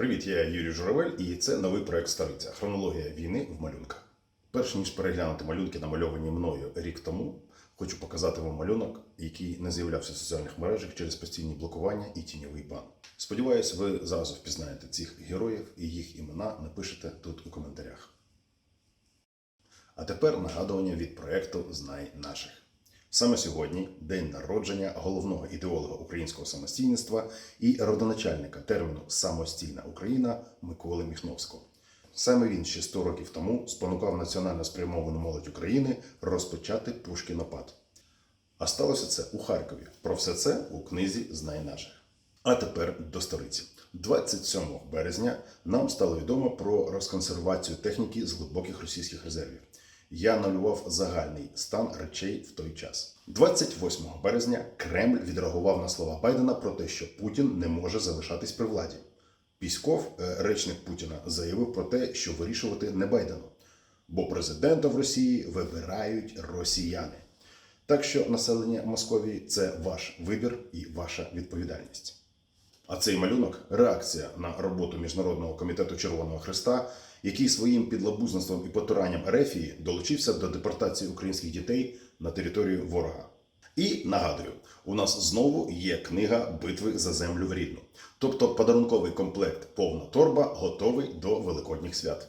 Привіт, я Юрій Журавель, і це новий проект Стариця Хронологія війни в малюнках. Перш ніж переглянути малюнки, намальовані мною рік тому, хочу показати вам малюнок, який не з'являвся в соціальних мережах через постійні блокування і тіньовий бан. Сподіваюсь, ви зразу впізнаєте цих героїв і їх імена напишете тут у коментарях. А тепер нагадування від проекту Знай наших. Саме сьогодні день народження головного ідеолога українського самостійництва і родоначальника терміну Самостійна Україна Миколи Міхновського. Саме він ще 100 років тому спонукав національно спрямовану молодь України розпочати Пушкінопад. А сталося це у Харкові. Про все це у книзі Знай наших. А тепер до столиці. 27 березня нам стало відомо про розконсервацію техніки з глибоких російських резервів. Я налював загальний стан речей в той час. 28 березня Кремль відреагував на слова Байдена про те, що Путін не може залишатись при владі. Пісков, е, речник Путіна, заявив про те, що вирішувати не Байдену, бо президента в Росії вибирають росіяни. Так що населення Московії це ваш вибір і ваша відповідальність. А цей малюнок реакція на роботу Міжнародного комітету Червоного Христа, який своїм підлабузництвом і потуранням Ерефії долучився до депортації українських дітей на територію ворога. І нагадую, у нас знову є книга Битви за землю рідну, тобто подарунковий комплект повна торба готовий до великодніх свят.